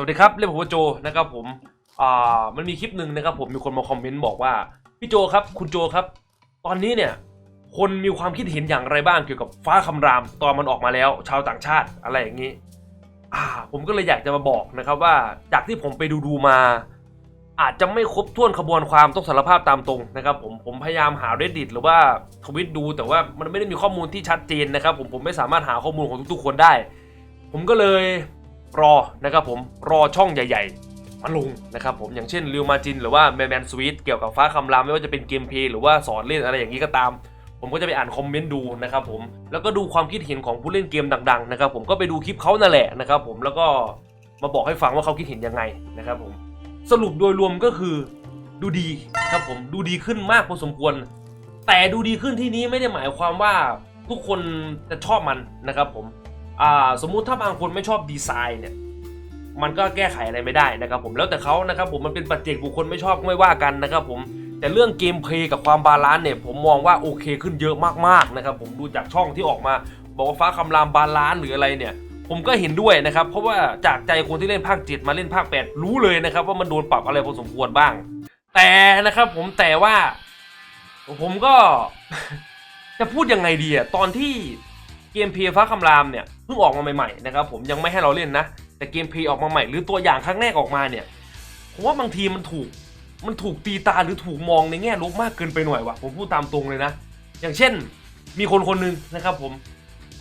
วัสดีครับเรียกผมว่าโจนะครับผมอ่ามันมีคลิปหนึ่งนะครับผมมีคนมาคอมเมนต์บอกว่าพี่โจครับคุณโจครับ ตอนนี้เนี่ยคนมีความคิดเห็นอย่างไรบ้างเกี่ยวกับฟ้าคำรามตอนมันออกมาแล้ว ชาวต่างชาติอะไรอย่างนี้ อ่า ผมก็เลยอยากจะมาบอกนะครับว่าจากที่ผมไปดูดูมา อาจจะไม่ครบถ้วนขบวนความต้องสารภาพตามตรงนะครับ ผมผมพยายามหา reddit หรือว่าทวิตดู แต่ว่ามันไม่ได้มีข้อมูลที่ชัดเจนนะครับ ผมผมไม่สามารถหาข้อมูลของทุกๆคนได้ ผมก็เลย รอนะครับผมรอช่องใหญ่ๆ มาลงนะครับผมอย่างเช่นริวมาจินหรือว่าแมนแมนสวีทเกี่ยวกับฟ้าคำรามไม่ว่าจะเป็นเกมเพลย์หรือว่าสอนเล่นอะไรอย่างนี้ก็ตาม ผมก็จะไปอ่านคอมเมนต์ดูนะครับผมแล้วก็ดูความคิดเห็นของผู้เล่นเกมดังๆนะครับผมก็ไปดูคลิปเขานั่นแหละนะครับผมแล้วก็มาบอกให้ฟังว่าเขาคิดเห็นยังไงนะครับผมสรุปโดยรวมก็คือดูดีครับผมดูดีขึ้นมากพอสมควร แต่ดูดีขึ้นที่นี้ไม่ได้หมายความว่าทุกคนจะชอบมันนะครับผมอ่า สมมุติถ้าบางคนไม่ชอบดีไซน์เนี่ยมันก็แก้ไขอะไรไม่ได้นะครับผมแล้วแต่เขานะครับผมมันเป็นปัจเจกบุคคลไม่ชอบไม่ว่ากันนะครับผมแต่เรื่องเกมเพลย์กับความบาลานซ์เนี่ยผมมองว่าโอเคขึ้นเยอะมากๆนะครับผมดูจากช่องที่ออกมา บอกว่าฟ้าคำรามบาลานซ์หรืออะไรเนี่ยผมก็เห็นด้วยนะครับเพราะว่าจากใจคนที่เล่นภาค7มาเล่นภาค 8 รู้เลยนะครับว่ามันโดนปรับอะไรพอสมควรบ้าง แต่นะครับผมแต่ว่า ผมก็จะพูดยังไงดีอะตอนที่ เกมเพลย์ฟ้าคำรามเนี่ยเพิ่งออกมาใหม่ๆนะครับผมยังไม่ให้เราเล่นนะ แต่เกมเพลย์ออกมาใหม่ หรือตัวอย่างครั้งแรกออกมาเนี่ยผมว่าบางทีมันถูกมันถูกตีตาหรือถูกมองในแง่ลบมากเกินไปหน่อยวะผมพูดตามตรงเลยนะ อย่างเช่นมีคนคนหนึ่งนะครับผม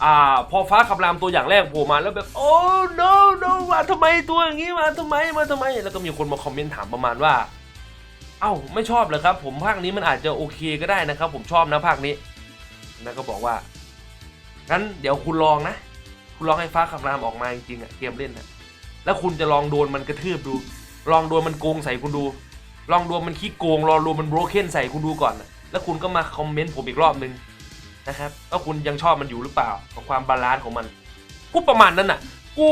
อ่าพอฟ้าคำรามตัวอย่างแรกโผล่มาแล้วแบบโอ้ no no มาทำไมตัวอย่างนี้มาทำไมมาทำไม แล้วก็มีคนมาคอมเมนต์ถามประมาณว่า เอ้าไม่ชอบเหรอครับ ผมภาคนี้มันอาจจะโอเคก็ได้นะครับ ผมชอบนะภาคนี้ แล้วก็บอกว่า งั้นเดี๋ยวคุณลองนะ คุณลองให้ฟ้าคำรามออกมาจริงๆอะเกมเล่นนะแล้วคุณจะลองโดนมันกระทืบดู ลองโดนมันโกงใส่คุณดู ลองโดนมันขี้โกงลองโดนมันโบรเคนใส่คุณดูก่อนนะแล้วคุณก็มาคอมเมนต์ผมอีกรอบนึงนะครับว่าคุณยังชอบมันอยู่หรือเปล่ากับความบาลานซ์ของมันกูประมาณนั้นน่ะ กู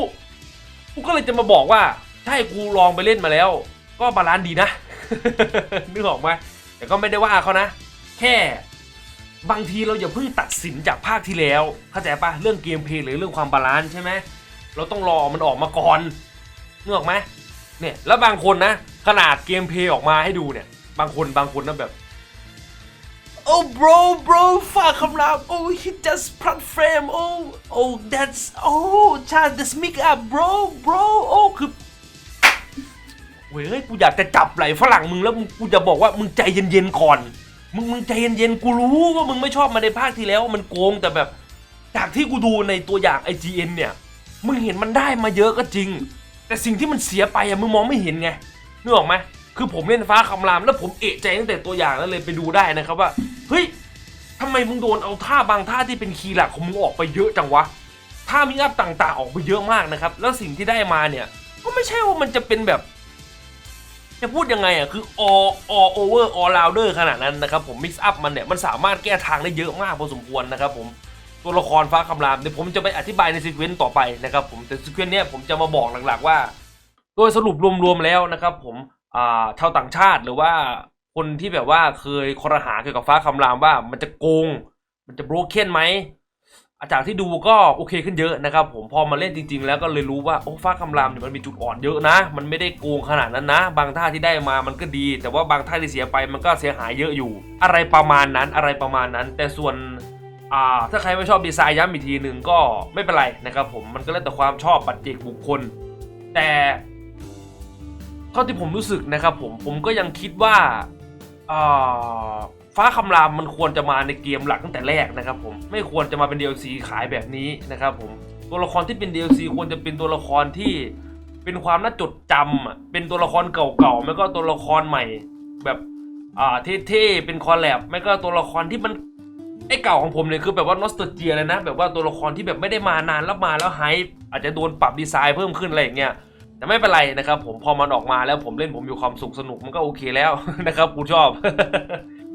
กูก็เลยจะมาบอกว่า ใช่กูลองไปเล่นมาแล้ว ก็บาลานซ์ดีนะ นึกออกไหมแต่ก็ไม่ได้ว่าเขานะ แค่ บางทีเราอย่าเพิ่งตัดสินจากภาคที่แล้ว เข้าใจปะเรื่องเกมเพลย์หรือเรื่องความบาลานซ์ใช่ไหมเราต้องรอมันออกมาก่อนนึกออกไหมเนี่ยแล้วบางคนนะ ขนาดเกมเพลย์ออกมาให้ดูเนี่ย บางคนบางคนนะแบบ Oh bro bro ฝากคำราม Oh he just plant frame Oh oh that's Oh ชา that's make up bro bro Oh คือเว้ยกูอยากจะจับไหล่ฝรั่งมึงแล้วมึงกูจะบอกว่ามึงใจเย็นๆก่อน มึงมึงใจเย็นๆกูรู้ว่ามึงไม่ชอบมาในภาคที่แล้วมันโกงแต่แบบจากที่กูดูในตัวอย่าง IGN เนี่ย มึงเห็นมันได้มาเยอะก็จริง แต่สิ่งที่มันเสียไปอะมึงมองไม่เห็นไงนึกออกไหมคือผมเล่นฟ้าคำรามแล้วผมเอะใจตั้งแต่ตัวอย่างนั้นเลยไปดูได้นะครับว่าเฮ้ยทำไมมึงโดนเอาท่าบางท่าที่เป็นคีย์หลักของมึงออกไปเยอะจังวะท่ามิงอัพต่างๆ ออกไปเยอะมากนะครับ แล้วสิ่งที่ได้มาเนี่ยก็ไม่ใช่ว่ามันจะเป็นแบบ จะพูดยังไงอะคือ all all over all rounder ขนาดนั้นนะครับผม mix up มันเนี่ย มันสามารถแก้ทางได้เยอะมากพอสมควรนะครับผมตัวละครฟ้าคำรามเดี๋ยวผมจะไปอธิบายในซีเควนต์ต่อไปนะครับผมแต่ซีเควนต์เนี้ยผมจะมาบอกหลักๆว่า โดยสรุปรวมๆแล้วนะครับผมอ่าชาวต่างชาติหรือว่าคนที่แบบว่าเคยคอรหาเกี่ยวกับฟ้าคำรามว่ามันจะโกง มันจะโบรเคนไหม จากที่ดูก็โอเคขึ้นเยอะนะครับ ผมพอมาเล่นจริง ๆ แล้วก็เลยรู้ว่าโอ้ฟ้าคำรามเนี่ยมันมีจุดอ่อนเยอะนะ มันไม่ได้โกงขนาดนั้นนะ บางท่าที่ได้มามันก็ดี แต่ว่าบางท่าที่เสียไปมันก็เสียหายเยอะอยู่ อะไรประมาณนั้นอะไรประมาณนั้น แต่ส่วนอ่าถ้าใครไม่ชอบดีไซน์ย้ำอีกทีหนึ่งก็ไม่เป็นไรนะครับผมมันก็แล้วแต่ความชอบปัจเจกบุคคล แต่เท่าที่ผมรู้สึกนะครับผมผมก็ยังคิดว่าอ่า ฟ้าคำรามมันควรจะมาในเกมหลักตั้งแต่แรกนะครับผมไม่ควรจะมาเป็น DLC ขายแบบนี้นะครับผมตัวละครที่เป็น DLC ควรจะเป็นตัวละครที่เป็นความน่าจดจำอะเป็นตัวละครเก่าๆไม่ก็ตัวละครใหม่ แบบอ่าเท่ๆเป็นคอลแลบไม่ก็ตัวละครที่มันไอ้เก่าของผมเนี่ยคือแบบว่านอสเตอร์เจียเลยนะ แบบว่าตัวละครที่แบบไม่ได้มานานแล้วมาแล้วไฮป์อาจจะโดนปรับดีไซน์เพิ่มขึ้นอะไรอย่างเงี้ยแต่ไม่เป็นไรนะครับผมพอมันออกมาแล้วผมเล่นผมมีความสุขสนุกมันก็โอเคแล้วนะครับกูชอบ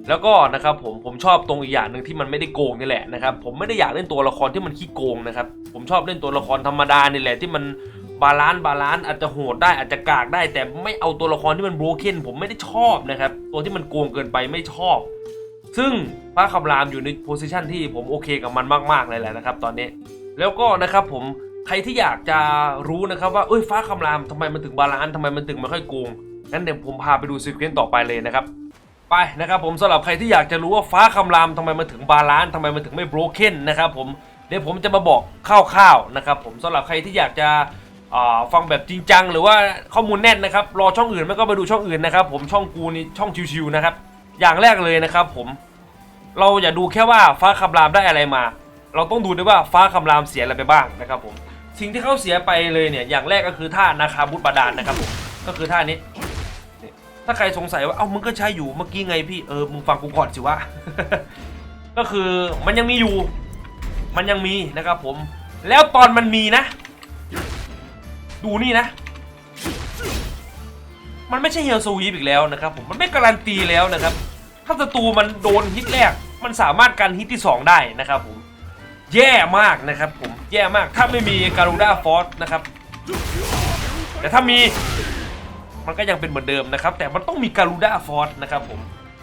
แล้วก็นะครับผมผมชอบตรงอีกอย่างหนึ่งที่มันไม่ได้โกงนี่แหละนะครับผมไม่ได้อยากเล่นตัวละครที่มันขี้โกงนะครับผมชอบเล่นตัวละครธรรมดานี่แหละที่มันบาลานซ์บาลานซ์อาจจะโหดได้อาจจะกากได้ แต่ไม่เอาตัวละครที่มันโบรเคนผมไม่ได้ชอบนะครับตัวที่มันโกงเกินไปไม่ชอบ ซึ่งพระคำรามอยู่ในโพสิชันที่ผมโอเคกับมันมากๆเลยแหละนะครับตอนนี้ แล้วก็นะครับผมใครที่อยากจะรู้นะครับว่าเอ้ยฟ้าคำรามทำไมมันถึงบาลานซ์ทำไมมันถึงไม่ค่อยโกงงั้นเดี๋ยวผมพาไปดูซีเควนต์ต่อไปเลยนะครับ ไปนะครับผมสำหรับใครที่อยากจะรู้ว่าฟ้าคำรามทำไมมันถึงบาลานซ์ทำไมมันถึงไม่โบรเคนนะครับผมเดี๋ยวผมจะมาบอกคร่าวๆนะครับผมสำหรับใครที่อยากจะฟังแบบจริงจัง หรือว่าข้อมูลแน่นนะครับรอช่องอื่นไม่ก็ไปดูช่องอื่นนะครับผมช่องกูนี่ช่องชิวๆนะครับอย่างแรกเลยนะครับผมเราอย่าดูแค่ว่าฟ้าคำรามได้อะไรมา เราต้องดูด้วยว่าฟ้าคำรามเสียอะไรไปบ้างนะครับผมสิ่งที่เขาเสียไปเลยเนี่ยอย่างแรกก็คือท่านาคาบุตบาดาลนะครับผมก็คือท่านี้นี่ ถ้าใครสงสัยว่าเอ้ามึงก็ใช้อยู่เมื่อกี้ไงพี่เออมึงฟังกูก่อนสิวะก็คือมันยังมีอยู่ มันยังมีนะครับผม แล้วตอนมันมีนะ ดูนี่นะ มันไม่ใช่เฮลสวีปอีกแล้วนะครับผมมันไม่การันตีแล้วนะครับ ถ้าศัตรูมันโดนฮิตแรก มันสามารถกันฮิตที่ 2 ได้นะครับผมแย่มากนะครับผมแย่มากถ้าไม่มีการูด้าฟอสนะครับแต่ถ้ามี มันก็ยังเป็นเหมือนเดิมนะครับ แต่มันต้องมีการูด้าฟอร์สนะครับผม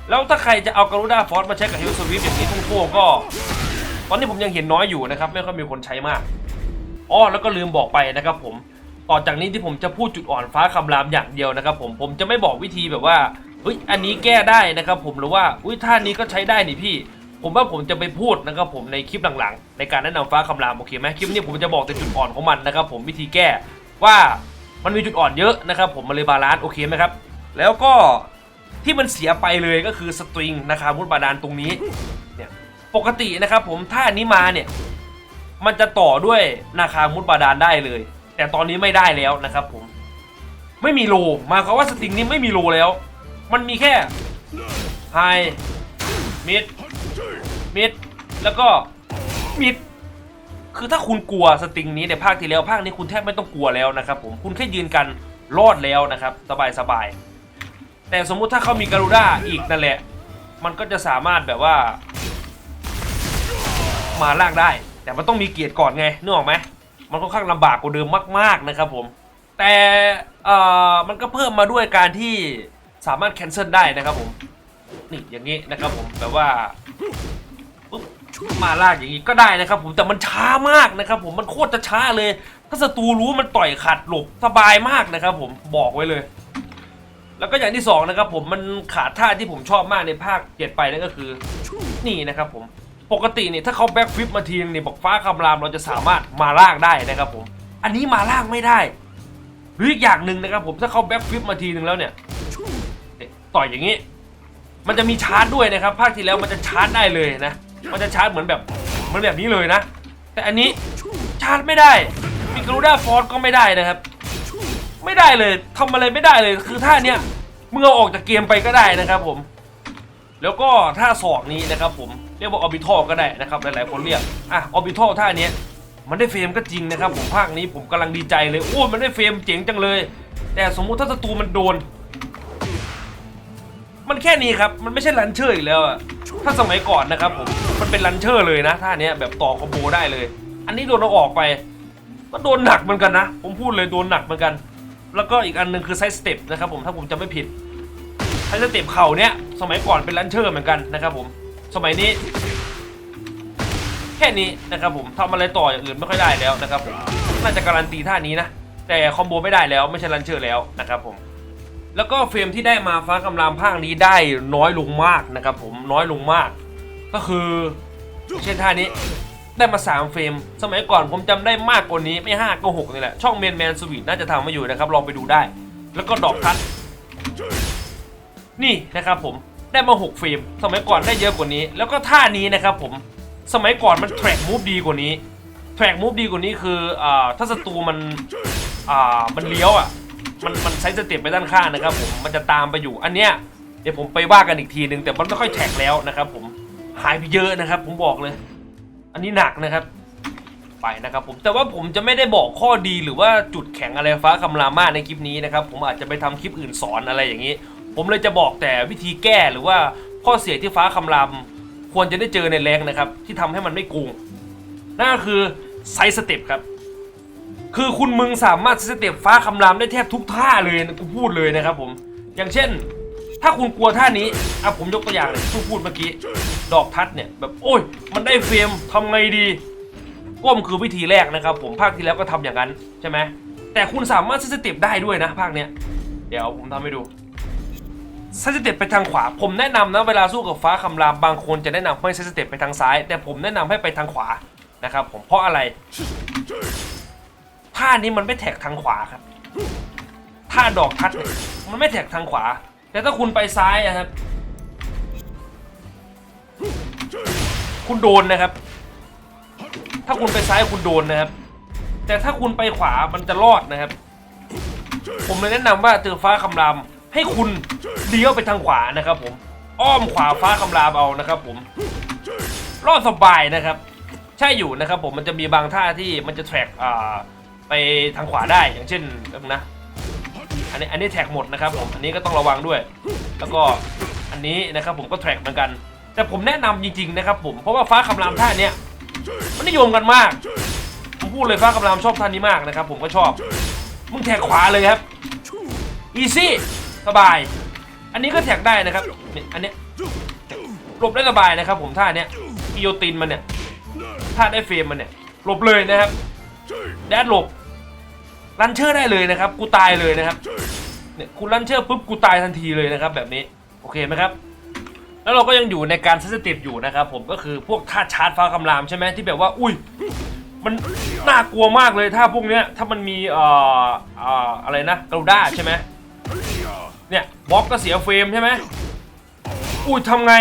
แล้วถ้าใครจะเอาการูด้าฟอร์สมาใช้กับฮิลสวิฟอย่างนี้ทุ่งโก็ ตอนนี้ผมยังเห็นน้อยอยู่นะครับ ไม่ค่อยมีคนใช้มากอ๋อแล้วก็ลืมบอกไปนะครับผม ต่อจากนี้ที่ผมจะพูดจุดอ่อนฟ้าคำรามอย่างเดียวนะครับผม ผมจะไม่บอกวิธีแบบว่าเฮ้ย อันนี้แก้ได้นะครับผม หรือว่า อุ้ยท่านี้ก็ใช้ได้นี่พี่ ผมว่าผมจะไปพูดนะครับผมในคลิปหลังๆ ในการแนะนำฟ้าคำรามโอเคไหมคลิปนี้ผมจะบอกแต่จุดอ่อนของมันนะครับผมวิธีแก้ว่า มันมีจุดอ่อนเยอะนะครับผมมันเลยบาลานซ์โอเคไหมครับ แล้วก็ที่มันเสียไปเลยก็คือสตริงนะครับมุดบาดาลตรงนี้เนี่ยปกตินะครับผมถ้าอันนี้มาเนี่ยมันจะต่อด้วยนาคามุดบาดาลได้เลย แต่ตอนนี้ไม่ได้แล้วนะครับผมไม่มีโลมายควาว่าสตริงนี้ไม่มีโลแล้ว มันมีแค่ไฮมิดมิดแล้วก็มิด คือถ้าคุณกลัวสติงนี้ในภาคที่แล้วภาคนี้คุณแทบไม่ต้องกลัวแล้วนะครับผมคุณแค่ยืนกันรอดแล้วนะครับ สบายสบายแต่สมมุติถ้าเขามีการูด้าอีกนั่นแหละ มันก็จะสามารถแบบว่า มาลากได้ แต่มันต้องมีเกียรติก่อนไงนึกออกไหมมันค่อนข้างลำบากกว่าเดิมมาก ๆนะครับผม แต่เอ่อมันก็เพิ่มมาด้วยการที่สามารถแคนเซิลได้นะครับผมนี่อย่างนี้นะครับผมแบบว่า มาลากอย่างนี้ก็ได้นะครับ ผมแต่มันช้ามากนะครับ ผมมันโคตรจะช้าเลย ถ้าศัตรูรู้มันต่อยขัดหลบสบายมากนะครับ ผมบอกไว้เลย แล้วก็อย่างที่สองนะครับผมมันขาดท่าที่ผมชอบมากในภาคเจ็ดไปนั่นก็คือนี่นะครับผมปกติเนี่ยถ้าเขาแบ็กฟลิปมาทีนึงเนี่ยบอกฟ้าคำรามเราจะสามารถมาลางได้นะครับผม อันนี้มาลางไม่ได้หรืออีกอย่างหนึ่งนะครับผมถ้าเขาแบ็กฟลิปมาทีนึงแล้วเนี่ยเนี่ยต่อยอย่างนี้ มันจะมีชาร์จด้วยนะครับ ภาคที่แล้วมันจะชาร์จได้เลยนะ มันจะชาร์จเหมือนแบบเหมือนแบบนี้เลยนะ แต่อันนี้ชาร์จไม่ได้มีกรูด้าฟอร์ก็ไม่ได้นะครับ ไม่ได้เลยทำอะไรไม่ได้เลยคือท่าเนี้ยมึงเอาออกจากเกมไปก็ได้นะครับผม แล้วก็ท่าศอกนี้นะครับผมเรียกว่าออบิทอลก็ได้นะครับหลายๆคนเรียกอะออบิทอลท่าเนี้ยมันได้เฟรมก็จริงนะครับผมภาคนี้ผมกำลังดีใจเลยโอ้ยมันได้เฟรมเจ๋งจังเลย แต่สมมุติถ้าศัตรูมันโดน มันแค่นี้ครับ มันไม่ใช่ลันเชอร์อีกแล้วอะถ้าสมัยก่อนนะครับผม มันเป็นลันเชอร์เลยนะท่าเนี้ยแบบต่อคอมโบได้เลย อันนี้โดนเราออกไป ก็โดนหนักเหมือนกันนะ ผมพูดเลยโดนหนักเหมือนกัน แล้วก็อีกอันหนึ่งคือไซส์สเต็ปนะครับผมถ้าผมจำไม่ผิดไซส์สเต็ปเข่าเนี้ยสมัยก่อนเป็นลันเชอร์เหมือนกันนะครับผม สมัยนี้ แค่นี้นะครับผมทำอะไรต่ออย่างอื่นไม่ค่อยได้แล้วนะครับผมน่าจะการันตีท่านี้นะแต่คอมโบไม่ได้แล้วไม่ใช่ลันเชอร์แล้วนะครับผม แล้วก็เฟรมที่ได้มาฟ้ากำลามภาคนี้ได้น้อยลงมากนะครับผมน้อยลงมาก ก็คือเช่นท่านี้ได้มา 3 เฟรม สมัยก่อนผมจำได้มากกว่านี้ไม่ 5 ก็ 6 นี่แหละ ช่องเมนแมนสวีทน่าจะทำมาอยู่นะครับ ลองไปดูได้ แล้วก็ดอกทัดนี่นะครับผมได้มา 6 เฟรม สมัยก่อนได้เยอะกว่านี้ แล้วก็ท่านี้นะครับผมสมัยก่อนมันแทร็กมูฟดีกว่านี้แทร็กมูฟดีกว่านี้คืออ่าถ้าศัตรูมันอ่ามันเลี้ยวอะ มันมันใช้สเต็ปไปด้านข้างนะครับผมมันจะตามไปอยู่อันเนี้ยเดี๋ยวผมไปว่ากันอีกทีหนึ่งแต่มันไม่ค่อยแท็กแล้วนะครับ ผมหายไปเยอะนะครับ ผมบอกเลย อันนี้หนักนะครับ ไปนะครับ ผมแต่ว่าผมจะไม่ได้บอกข้อดีหรือว่าจุดแข็งอะไรฟ้าคำรามาในคลิปนี้นะครับ ผมอาจจะไปทำคลิปอื่นสอนอะไรอย่างนี้ ผมเลยจะบอกแต่วิธีแก้หรือว่าข้อเสียที่ฟ้าคำรามควรจะได้เจอในแรงนะครับ ที่ทำให้มันไม่โกงนั่นก็คือไซส์สเต็ปครับ คือคุณมึงสามารถสเต็ปฟ้าคำรามได้แทบทุกท่าเลยกูพูดเลยนะครับผม อย่างเช่น ถ้าคุณกลัวท่านี้อะผมยกตัวอย่างเลยที่พูดเมื่อกี้ ดอกทัดเนี่ยแบบโอ้ย มันได้เฟรมทำไงดี ก้มคือวิธีแรกนะครับ ผมภาคที่แล้วก็ทำอย่างนั้นใช่ไหมแต่คุณสามารถเซสเต็ปได้ด้วยนะภาคเนี้ย เดี๋ยวผมทำให้ดูเซสเต็ปไปทางขวา ผมแนะนำนะเวลาสู้กับฟ้าคำรามบางคนจะแนะนำให้เซสเต็ปไปทางซ้าย แต่ผมแนะนำให้ไปทางขวานะครับผมเพราะอะไร ท่านี้มันไม่แท็กทางขวาครับท่าดอกทัดมันไม่แท็กทางขวา แต่ถ้าคุณไปซ้ายอะครับ คุณโดนนะครับ ถ้าคุณไปซ้ายคุณโดนนะครับ แต่ถ้าคุณไปขวามันจะรอดนะครับ ผมเลยแนะนำว่าเจอฟ้าคำรามให้คุณเลี้ยวไปทางขวานะครับ ผม อ้อมขวาฟ้าคำรามเอานะครับ ผมรอดสบายนะครับ ใช่อยู่นะครับ ผมมันจะมีบางท่าที่มันจะแทร็กอ่า ไปทางขวาได้อย่างเช่นนะอันนี้อันนี้แท็กหมดนะครับผมอันนี้ก็ต้องระวังด้วย แล้วก็อันนี้นะครับผมก็แท็กเหมือนกัน แต่ผมแนะนำจริงๆนะครับผมเพราะว่าฟ้าคำรามท่าเนี้ยมันนิยมกันมากผมพูดเลยฟ้าคำรามชอบท่านี้มากนะครับผมก็ชอบมึงแท็กขวาเลยครับอีซี่สบาย อันนี้ก็แท็กได้นะครับเนี่ยอันเนี้ยหลบได้สบายนะครับ ผมท่าเนี้ยกิโยตินมันเนี่ยท่าได้เฟรมมันเนี่ยหลบเลยนะครับแดดหลบ ลันเชอร์ได้เลยนะครับ กูตายเลยนะครับ เนี่ยคุณลันเชอร์ปุ๊บกูตายทันทีเลยนะครับ แบบนี้ โอเคไหมครับ แล้วเราก็ยังอยู่ในการเซนซิฟอยู่นะครับ ผมก็คือพวกท่าชาร์จฟ้าคำรามใช่ไหมที่แบบว่า อุ้ย มันน่ากลัวมากเลยถ้าพวกเนี้ย ถ้ามันมีเอ่อเอ่ออะไรนะกรูด้าใช่ไหมเนี่ยบล็อกก็เสียเฟรมใช่ไหมอุ้ยทำไง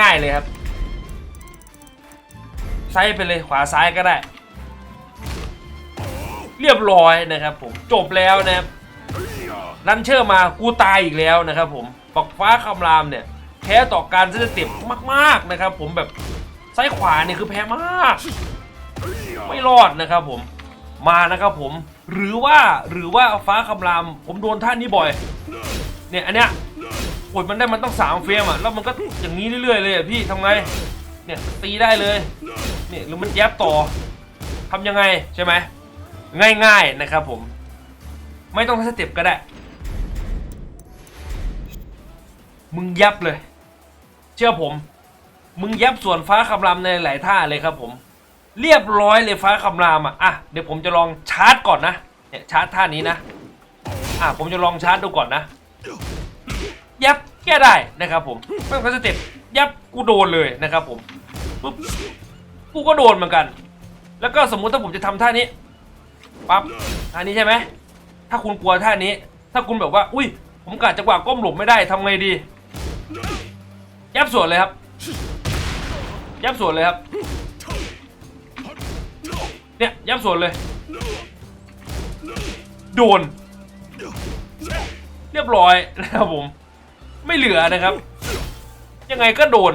ง่าย ๆเลยครับ ซ้ายไปเลยขวาซ้ายก็ได้ เรียบร้อยนะครับผมจบแล้วนะครับนันเชื่อมากูตายอีกแล้วนะครับผมปักฟ้าคำรามเนี่ยแพ้ต่อการเซนซิทีฟมากๆนะครับ ผมแบบซ้ายขวาเนี่ยคือแพ้มาก ไม่รอดนะครับผมมานะครับผมหรือว่าหรือว่าฟ้าคำราม ผมโดนท่านี้บ่อย เนี่ยอันเนี้ยกดมันได้มันต้องสามเฟรมอะแล้วมันก็อย่างนี้เรื่อยๆเลยอะพี่ทำไงเนี่ยตีได้เลยเนี่ยหรือมันแยบต่อทำยังไงใช่ไหม ง่ายๆนะครับผม ไม่ต้องสเต็ปก็ได้ มึงยับเลย เชื่อผม มึงยับส่วนฟ้าคำรามในหลายท่าเลยครับผม เรียบร้อยเลยฟ้าคำรามอะอะเดี๋ยวผมจะลองชาร์จก่อนนะเนี่ยชาร์จท่านี้นะอะผมจะลองชาร์จดูก่อนนะ ยับแก้ได้นะครับผมไม่ต้องสเต็ปยับกูโดนเลยนะครับผมปุ๊บกูก็โดนเหมือนกัน แล้วก็สมมุติถ้าผมจะทำท่านี้ ปั๊บท่านี้ใช่ไหมถ้าคุณกลัวท่านี้ ถ้าคุณแบบว่า อุ้ย ผมกะจังหวะก้มหลบไม่ได้ทำไงดี ยับสวนเลยครับ ยับสวนเลยครับ เนี่ย ยับสวนเลย โดน เรียบร้อยนะครับผม ไม่เหลือนะครับ ยังไงก็โดน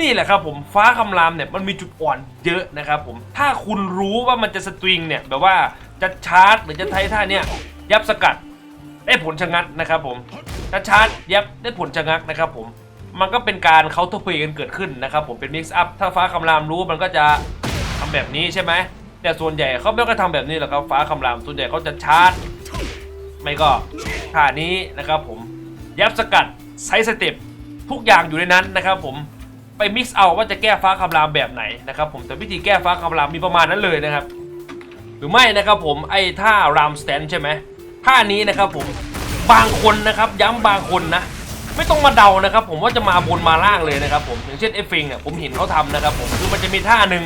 นี่แหละครับผมฟ้าคำรามเนี่ยมันมีจุดอ่อนเยอะนะครับผมถ้าคุณรู้ว่ามันจะสตริงเนี่ยแบบว่าจะชาร์จหรือจะไทท่าเนี่ยยับสกัดได้ผลชะงักนะครับผมจะชาร์จยับได้ผลชะงักนะครับผมมันก็เป็นการเคาน์เตอร์เพย์กันเกิดขึ้นนะครับผมเป็นมิกซ์อัพถ้าฟ้าคำรามรู้มันก็จะทำแบบนี้ใช่ไหมแต่ส่วนใหญ่เขาไม่ก็ทำแบบนี้หรอกครับฟ้าคำรามส่วนใหญ่เขาจะชาร์จไม่ก็ท่านี้นะครับผมยับสกัดไซส์สเต็ปทุกอย่างอยู่ในนั้นนะครับผม ไปมิกซ์เอาว่าจะแก้ฟ้าคำรามแบบไหนนะครับผมแต่วิธีแก้ฟ้าคำรามมีประมาณนั้นเลยนะครับ หรือไม่นะครับผมไอ้ท่ารามสแตนใช่ไหมท่านี้นะครับผมบางคนนะครับย้ำบางคนนะ ไม่ต้องมาเดานะครับ ผมว่าจะมาบนมาล่างเลยนะครับผมอย่างเช่นเอฟฟิงอะผมเห็นเขาทำนะครับผมคือมันจะมีท่าหนึ่ง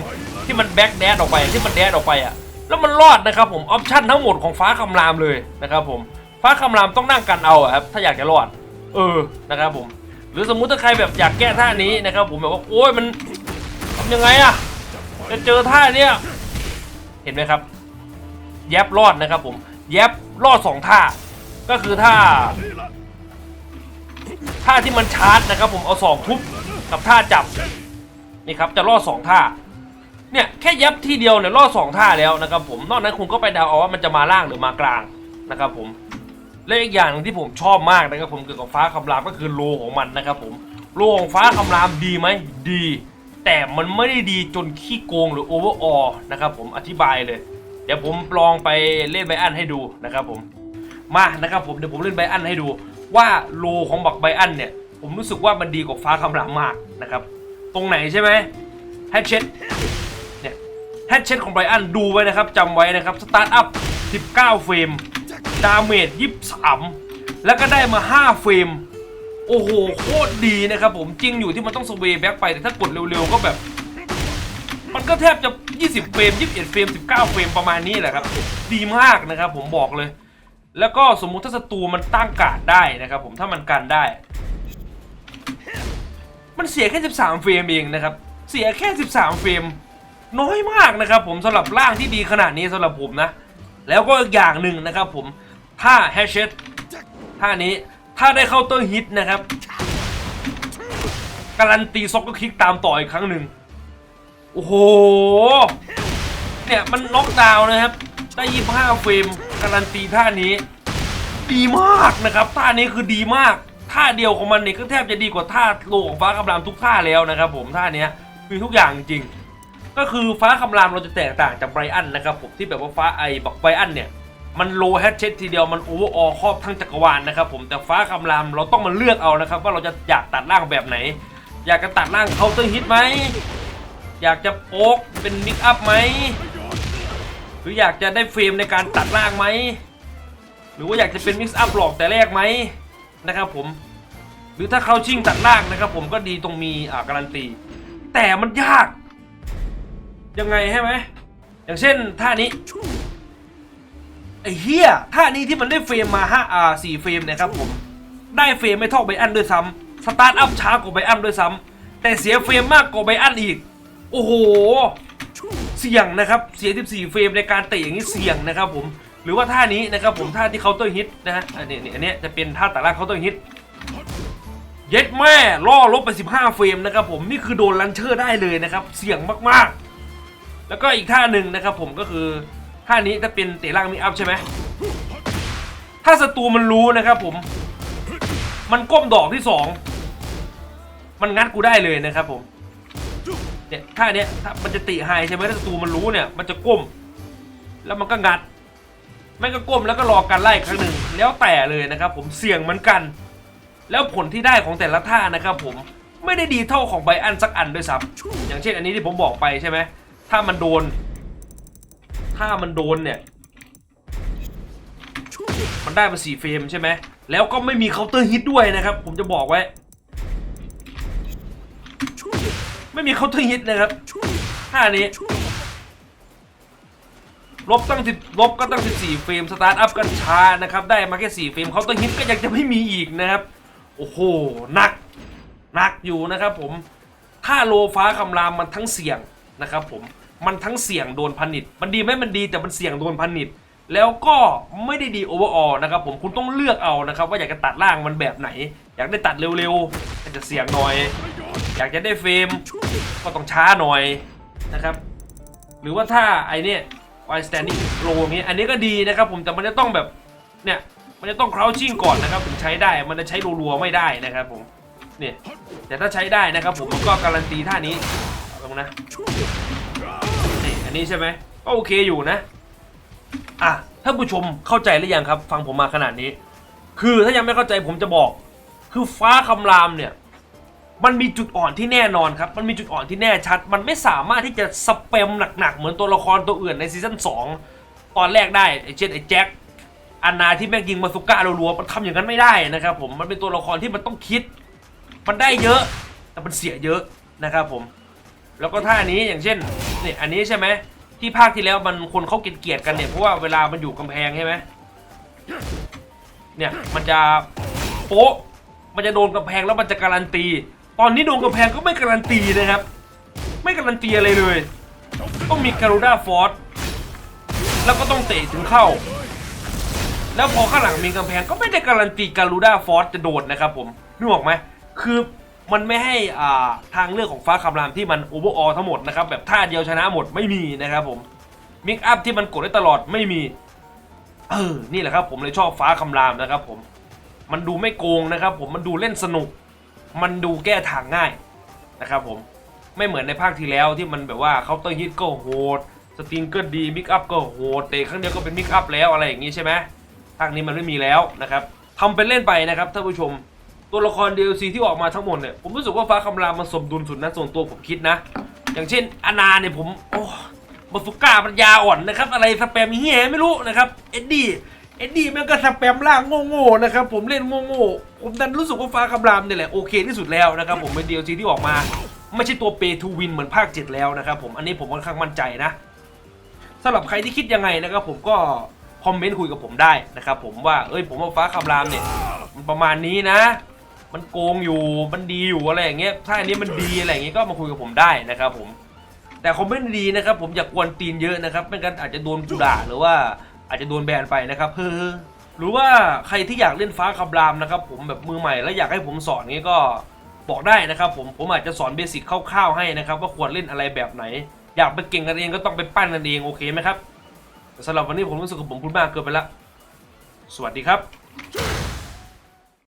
ที่มันแบ็กแดดออกไปที่มันแดดออกไปอะแล้วมันรอดนะครับผมออปชั่นทั้งหมดของฟ้าคำรามเลยนะครับผมฟ้าคำรามต้องนั่งกันเอาครับถ้าอยากจะรอด เออนะครับผม หรือสมมุติถ้าใครแบบอยากแก้ท่านี้นะครับ ผมแบบว่าโอ้ยมันทำยังไงอะจะเจอท่าเนี้ยเห็นไหมครับ แยบรอดนะครับผมแยบรอดสองท่า ก็คือท่าท่าที่มันชาร์จนะครับ ผมเอาสองทุบกับท่าจับนี่ครับจะรอดสองท่าเนี่ยแค่ยับที่เดียวเนี่ยรอดสองท่าแล้วนะครับผมนอกนั้นคุณก็ไปเดาเอาว่ามันจะมาล่างหรือมากลางนะครับผม และอีกอย่างหนึงที่ผมชอบมากนะครับผมเกี่ยวกับฟ้าคำรามก็คือโลของมันนะครับผมโลของฟ้าคำรามดีไหมดี แต่มันไม่ได้ดีจนขี้โกงหรือโอเวอร์ออนะครับผมอธิบายเลย เดี๋ยวผมลองไปเล่นไบอันให้ดูนะครับผมมานะครับผมเดี๋ยวผมเล่นไบอันให้ดู ว่าโลของบักไบอันเนี่ย ผมรู้สึกว่ามันดีกว่าฟ้าคำรามมากนะครับตรงไหนใช่ไหมแฮชเช็ดเนี่ยแฮชเชตของไบอันดูไว้นะครับจำไว้นะครับสตาร์ทอัพ19เฟรม ดาเมจ23แล้วก็ได้มา 5 เฟรม โอ้โห โคตรดีนะครับผมจริงอยู่ที่มันต้องสเวย์แบ็กไป แต่ถ้ากดเร็วๆ ก็แบบ มันก็แทบจะ 20 เฟรม 21 เฟรม 19 เฟรมประมาณนี้แหละครับ ดีมากนะครับผมบอกเลย แล้วก็สมมุติถ้าศัตรูมันตั้งการ์ดได้นะครับผมถ้ามันกันได้ มันเสียแค่ 13 เฟรมเองนะครับ เสียแค่ 13 เฟรม น้อยมากนะครับผมสำหรับร่างที่ดีขนาดนี้สำหรับผมนะ แล้วก็อีกอย่างหนึ่งนะครับผม ถ้าแฮชเชตท่านี้ถ้าได้เข้าเตอร์ฮิตนะครับการันตีซ็อกก็คลิกตามต่ออีกครั้งหนึ่งโอ้โห เนี่ยมันน็อกดาวน์นะครับ ได้25เฟรมการันตีท่านี้ ดีมากนะครับ ท่านี้คือดีมาก ท่าเดียวของมันเนี่ยก็แทบจะดีกว่าท่าโลของฟ้าคำรามทุกท่าแล้วนะครับ ผมท่านี้ยมีทุกอย่างจริง ก็คือฟ้าคำรามเราจะแตกต่างจากไบรอันนะครับผมที่แบบว่าฟ้าไอบอกไบรอันเนี่ย มันโลแฮชเชตทีเดียวมันโอเวอร์ออครอบทั้งจักรวาลนะครับผมแต่ฟ้าคำรามเราต้องมาเลือกเอานะครับ ว่าเราจะอยากตัดร่างแบบไหน อยากจะตัดร่างเคาน์เตอร์ฮิตไหมอยากจะโป๊กเป็นมิกอัพไหมหรืออยากจะได้เฟรมในการตัดร่างไหมหรือว่าอยากจะเป็นมิกอัพหลอกแต่แรกไหมนะครับผมหรือถ้าเขาชิงตัดร่างนะครับ ผมก็ดีตรงมีอ่าการันตี แต่มันยาก ยังไงใช่ไหมอย่างเช่นท่านี้ ไอ้เฮียท่านี้ที่มันได้เฟรมมาห้าอ่าสี่เฟรมนะครับผม ได้เฟรมไม่เท่าไบอันด้วยซ้ำสตาร์ทอัพช้ากว่าไบอันด้วยซ้ำแต่เสียเฟรมมากกว่าไบอันอีก โอ้โห เสี่ยงนะครับเสีย 14 เฟรมในการเตะอย่างนี้เสี่ยงนะครับผม หรือว่าท่านี้นะครับผมท่าที่เคาน์เตอร์ฮิตนะฮะอันนี้อันนี้จะเป็นท่าแตัดล่าเคาน์เตอร์ฮิตเย็ดแม่ล่อลบไป 15 เฟรมนะครับผมนี่คือโดนลันเชอร์ได้เลยนะครับ เสี่ยงมากๆ แล้วก็อีกท่าหนึ่งนะครับผมก็คือ ท่านี้ถ้าเป็นเตะล่างมีอัพใช่ไหมถ้าศัตรูมันรู้นะครับผม มันก้มดอกที่สองมันงัดกูได้เลยนะครับผมเนี่ยท่าเนี้ยถ้ามันจะติไฮใช่ไหมถ้าศัตรูมันรู้เนี่ย มันจะก้ม แล้วมันก็งัดแม่ก็ก้มแล้วก็รอการไล่ครั้งหนึ่งแล้วแต่เลยนะครับผมเสี่ยงเหมือนกัน แล้วผลที่ได้ของแต่ละท่านะครับผมไม่ได้ดีเท่าของไบอันสักอันด้วยซ้ำอย่างเช่นอันนี้ที่ผมบอกไปใช่ไหมถ้ามันโดน ถ้ามันโดนเนี่ย มันได้มาสี่เฟรมใช่ไหม แล้วก็ไม่มีเคาน์เตอร์ฮิตด้วยนะครับ ผมจะบอกไว้ ไม่มีเคาน์เตอร์ฮิตนะครับท่านี้ ลบตั้งสิบลบก็ตั้ง14เฟรม สตาร์ทอัพกันช้านะครับ ได้มาแค่4เฟรมเคาน์เตอร์ฮิตก็ยังจะไม่มีอีกนะครับ โอ้โหหนักหนักอยู่นะครับผม ถ้าโลฟ้าคำรามมันทั้งเสี่ยงนะครับผม มันทั้งเสี่ยงโดนพันิดมันดีไหมมันดีแต่มันเสี่ยงโดนพันิดแล้วก็ไม่ได้ดีโอเวอร์ออนะครับผมคุณต้องเลือกเอานะครับ ว่าอยากจะตัดร่างมันแบบไหน อยากได้ตัดเร็วๆอาจจะเสี่ยงหน่อย อยากจะได้เฟรมก็ต้องช้าหน่อยนะครับ หรือว่าถ้าไอเนี่ยไวสแตนดิ้งโลนี้อันนี้ก็ดีนะครับผมแต่มันจะต้องแบบเนี่ยมันจะต้องคราวชิ่งก่อนนะครับถึงใช้ได้มันจะใช้รัวๆไม่ได้นะครับผมเนี่ยแต่ถ้าใช้ได้นะครับผมก็การันตีท่านี้ลงนะนี่ อันนี้ใช่ไหมก็โอเคอยู่นะ อะท่านผู้ชมเข้าใจหรือยังครับ ฟังผมมาขนาดนี้ คือถ้ายังไม่เข้าใจผมจะบอก คือฟ้าคำรามเนี่ย มันมีจุดอ่อนที่แน่นอนครับ มันมีจุดอ่อนที่แน่ชัด มันไม่สามารถที่จะสเปมหนักๆ เหมือนตัวละครตัวอื่นในซีซั่น2ตอนแรกได้ไอ้เช่นไอ้แจ็คอันนาที่แม่งยิงมาสุก้ารัวๆมันทำอย่างนั้นไม่ได้นะครับผมมันเป็นตัวละครที่มันต้องคิด มันได้เยอะ แต่มันเสียเยอะนะครับผม แล้วก็ท่านี้อย่างเช่น นี่ยอันนี้ใช่ไหมที่ภาคที่แล้วมันคนเขาเกลียดกันเนี่ยเพราะว่าเวลามันอยู่กำแพงใช่ไหมเนี่ยมันจะโป๊ะมันจะโดนกำแพงแล้วมันจะการันตี ตอนนี้โดนกำแพงก็ไม่การันตีนะครับ ไม่การันตีอะไรเลย ต้องมีการูด้าฟอร์สแล้วก็ต้องเตะถึงเข้า แล้วพอข้างหลังมีกำแพงก็ไม่ได้การันตีการูด้าฟอร์สจะโดดนะครับผมนึกออกไหมคือ มันไม่ให้อ่าทางเลือกของฟ้าคำรามที่มันโอเวอร์ออทั้งหมดนะครับแบบท่าเดียวชนะหมดไม่มีนะครับผมมิกอัพที่มันกดได้ตลอดไม่มีเออนี่แหละครับผมเลยชอบฟ้าคำรามนะครับผมมันดูไม่โกงนะครับ ผมมันดูเล่นสนุก มันดูแก้ทางง่ายนะครับผมไม่เหมือนในภาคที่แล้วที่มันแบบว่าเคาน์เตอร์ฮิตก็โหดสติงก็ดีมิกอัพก็โหดเตะครั้งเดียวก็เป็นมิกอัพแล้วอะไรอย่างนี้ใช่ไหมภาคนี้มันไม่มีแล้วนะครับทำเป็นเล่นไปนะครับท่านผู้ชม ตัวละคร DLC ที่ออกมาทั้งหมดเนี่ยผมรู้สึกว่าฟ้าคำรามมันสมดุลสุดนะส่วนตัวผมคิดนะ อย่างเช่นอนาเนี่ยผมโอ้บาสุก้าปัญญาอ่อนนะครับ อะไรสแปมเฮียไม่รู้นะครับเอ็ดดี้เอ็ดดี้ม่งก็สแปมล่างโง่ๆนะครับผมเล่นโง่ๆผมดันรู้สึกว่าฟ้าคำรามเนี่ยแหละโอเคที่สุดแล้วนะครับผมเป็น DLC ที่ออกมา ไม่ใช่ตัวเปทูวินเหมือนภาค 7 แล้วนะครับผมอันนี้ผมค่อนข้างมั่นใจนะสำหรับใครที่คิดยังไงนะครับผมก็คอมเมนต์คุยกับผมได้นะครับผมว่าเอ้ยผมว่าฟ้าคำรามเนี่ยมันประมาณนี้นะ มันโกงอยู่ มันดีอยู่อะไรอย่างเงี้ย ถ้าอันนี้มันดีอะไรอย่างเงี้ยก็มาคุยกับผมได้นะครับผม แต่คอมเมนต์ดีนะครับผมอย่ากวนตีนเยอะนะครับไม่งั้นอาจจะโดนกูด่าหรือว่าอาจจะโดนแบนไปนะครับเฮ้อหรือว่าใครที่อยากเล่นฟ้าคำรามนะครับผมแบบมือใหม่แล้วอยากให้ผมสอนงี้ก็บอกได้นะครับผมผมอาจจะสอนเบสิกคร่าวๆให้นะครับว่าควรเล่นอะไรแบบไหน อยากไปเก่งกันเองก็ต้องไปปั้นกันเองโอเคไหมครับสำหรับวันนี้ผมรู้สึกผมพูดมากเกินไปละสวัสดีครับ